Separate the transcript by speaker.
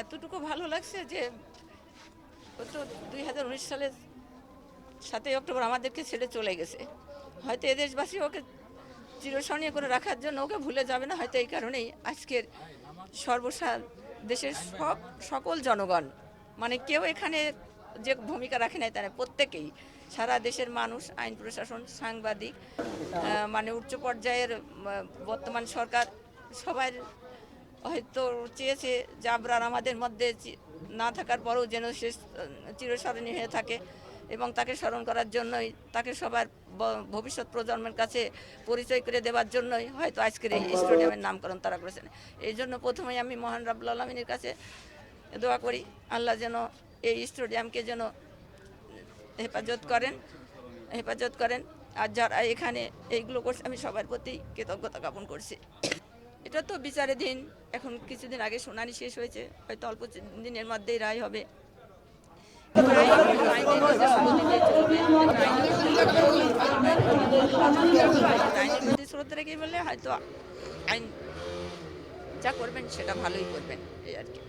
Speaker 1: এতটুকু ভালো লাগছে যে ও তো দুই হাজার উনিশ সালের সাতই অক্টোবর আমাদেরকে ছেড়ে চলে গেছে। হয়তো এদেশবাসী ওকে চিরস্মরণীয় করে রাখার জন্য ওকে ভুলে যাবে না, হয়তো এই কারণেই আজকের সর্বসা দেশের সব, সকল জনগণ মানে কেউ এখানে যে ভূমিকা রাখে নাই তারা প্রত্যেকেই, সারা দেশের মানুষ, আইন প্রশাসন, সাংবাদিক মানে উচ্চ পর্যায়ের বর্তমান সরকার, সবাই হয়তো চেয়েছে যে আমাদের মধ্যে না থাকার পরেও যেন সে চিরস্মরণীয় হয়ে থাকে এবং তাকে স্মরণ করার জন্যই, তাকে সবার ভবিষ্যৎ প্রজন্মের কাছে পরিচয় করে দেওয়ার জন্যই হয়তো আজকের এই স্টেডিয়ামের নামকরণ তারা করেছেন। এই জন্য প্রথমেই আমি মহান রাবুল আলমিনের কাছে দোয়া করি, আল্লাহ যেন এই স্টেডিয়ামকে যেন হেফাজত করেন হেফাজত করেন। আর যারা এখানে এইগুলো করছে, আমি সবার প্রতি কৃতজ্ঞতা জ্ঞাপন করছি। এটা তো বিচারের দিন এখন কিছুদিন আগে শুনানি শেষ হয়েছে, হয়তো অল্প দিনের মধ্যেই রায় হবে। রেখে বললে হয়তো আইন যা করবেন সেটা ভালোই করবেন, এই আর কি।